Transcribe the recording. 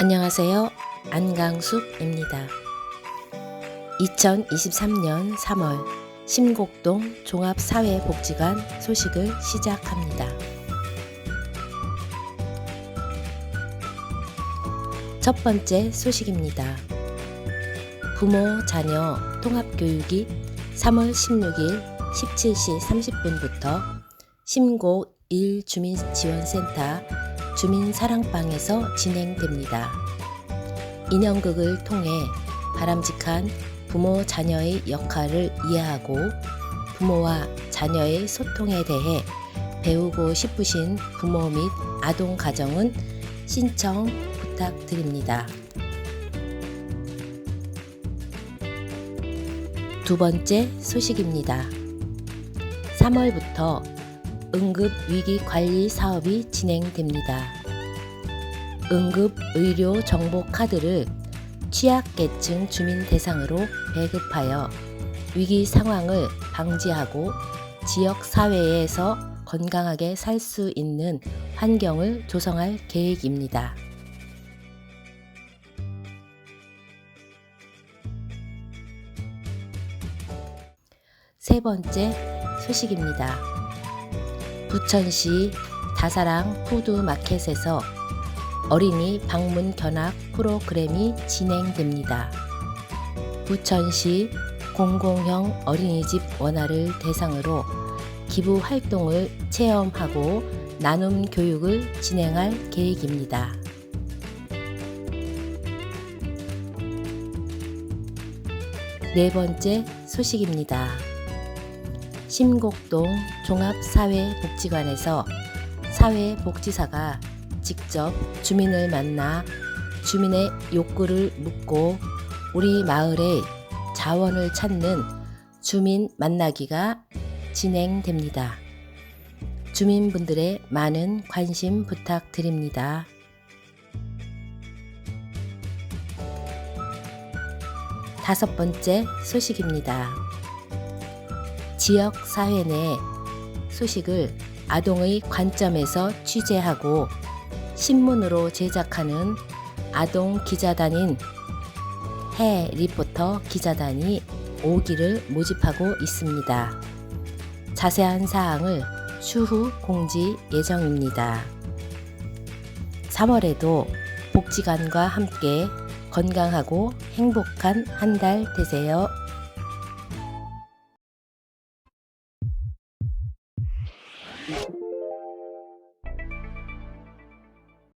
안녕하세요. 안강숙입니다. 2023년 3월 심곡동 종합사회복지관 소식을 시작합니다. 첫 번째 소식입니다. 부모 자녀 통합교육이 3월 16일 17시 30분부터 심곡 1주민지원센터 주민 사랑방에서 진행됩니다. 인형극을 통해 바람직한 부모 자녀의 역할을 이해하고 부모와 자녀의 소통에 대해 배우고 싶으신 부모 및 아동 가정은 신청 부탁드립니다. 두 번째 소식입니다. 3월부터 응급 위기 관리 사업이 진행됩니다. 응급 의료 정보 카드를 취약계층 주민 대상으로 배급하여 위기 상황을 방지하고 지역 사회에서 건강하게 살 수 있는 환경을 조성할 계획입니다. 세 번째 소식입니다. 부천시 다사랑 푸드마켓에서 어린이 방문 견학 프로그램이 진행됩니다. 부천시 공공형 어린이집 원화를 대상으로 기부 활동을 체험하고 나눔 교육을 진행할 계획입니다. 네 번째 소식입니다. 심곡동 종합사회복지관에서 사회복지사가 직접 주민을 만나 주민의 욕구를 묻고 우리 마을의 자원을 찾는 주민 만나기가 진행됩니다. 주민분들의 많은 관심 부탁드립니다. 다섯 번째 소식입니다. 지역 사회 내 소식을 아동의 관점에서 취재하고 신문으로 제작하는 아동 기자단인 해 리포터 기자단이 5기를 모집하고 있습니다. 자세한 사항을 추후 공지 예정입니다. 3월에도 복지관과 함께 건강하고 행복한 한 달 되세요.